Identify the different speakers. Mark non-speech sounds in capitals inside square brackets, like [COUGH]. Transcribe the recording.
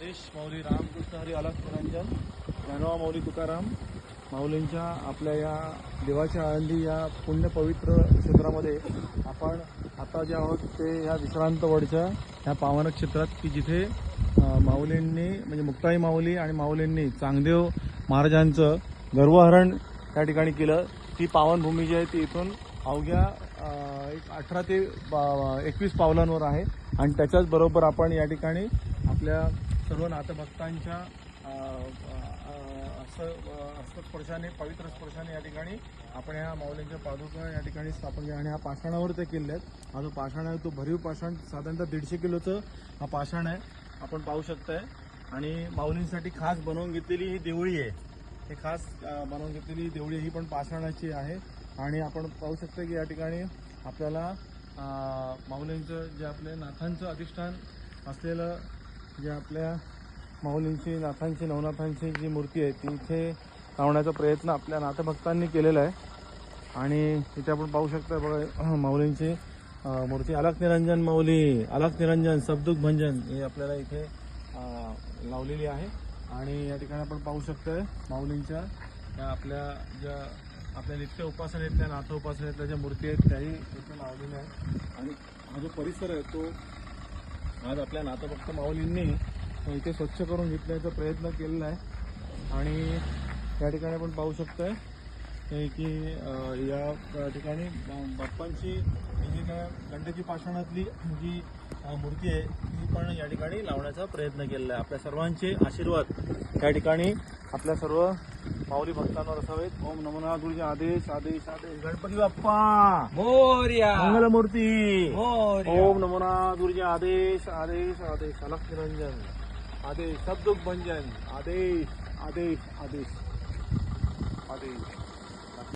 Speaker 1: आदेश माऊली रामकृष्ण हरी अलग निरंजन ज्ञानोबा माऊली तुकाराम माऊलींच्या आपल्या या देवाच्या आळंदी या पुण्य पवित्र क्षेत्रामध्ये आपण आता जे आहोत ते या विश्रांत वडच्या ह्या पावन क्षेत्रात की जिथे माऊलींनी म्हणजे मुक्ताई माऊली आणि माऊलींनी चांगदेव महाराजांचं गर्वहरण त्या ठिकाणी केलं. ती पावनभूमी जी आहे ती इथून अवघ्या एक अठरा ते एकवीस पावलांवर आहे. आणि त्याच्याच बरोबर आपण या ठिकाणी आपल्या सर्व नाथभक्तांच्या स्पर्शाने हस्त पवित्र स्पर्शाने या ठिकाणी आपण या माऊलींच्या पादुका या ठिकाणी स्थापन केल्या. आणि हा पाषाणावर ते केले आहेत. हा जो पाषाण आहे तो भरीव पाषाण साधारणतः दीडशे किलोचं हा पाषाण आहे. आपण पाहू शकताय. आणि माऊलींसाठी खास बनवून घेतलेली ही देवळी आहे. हे खास बनवून घेतलेली ही देवळी ही पण पाषाणाची आहे. आणि आपण पाहू शकतो की या ठिकाणी आपल्याला माऊलींचं जे आपले नाथांचं अधिष्ठान असलेलं जे आपल्या माऊलींची नाथांची नवनाथांची जी मूर्ती आहे ती इथे लावण्याचा प्रयत्न आपल्या नाथभक्तांनी केलेला आहे. आणि इथे आपण पाहू शकता बघा [CLEARS THROAT] माऊलींची मूर्ती. अलक निरंजन माऊली अलक निरंजन सबदुख भंजन हे आपल्याला इथे लावलेली आहे. आणि या ठिकाणी आपण पाहू शकतोय माऊलींच्या त्या आपल्या ज्या आपल्या नित्य उपासनेतल्या नाथ उपासनेतल्या ज्या मूर्ती आहेत त्याही इथे लावलेल्या आहेत. आणि हा जो परिसर आहे तो आज आपल्या नाथभक्त माऊलींनी इथे स्वच्छ करून घेतण्याचा प्रयत्न केलेला आहे. आणि या ठिकाणी आपण पाहू शकतो आहे की या ठिकाणी बाप्पांची जी काय गंडकी पाषाणातली जी मूर्ती आहे ती पण या ठिकाणी लावण्याचा प्रयत्न केलेला आहे. आपल्या सर्वांचे आशीर्वाद या ठिकाणी आपल्या सर्व माऊली भक्तांवर असावेत. ओम नमना गुरुजी आदेश आदेश आदेश गणपती बाप्पा.
Speaker 2: मोर्या.
Speaker 1: मंगलमूर्ती.
Speaker 2: मोर्या.
Speaker 1: ओम नमना गुरुजी आदेश आदेश आदेश अलख निरंजन आदेश शब्दुख भंजन आदेश आदेश आदेश. आदेश.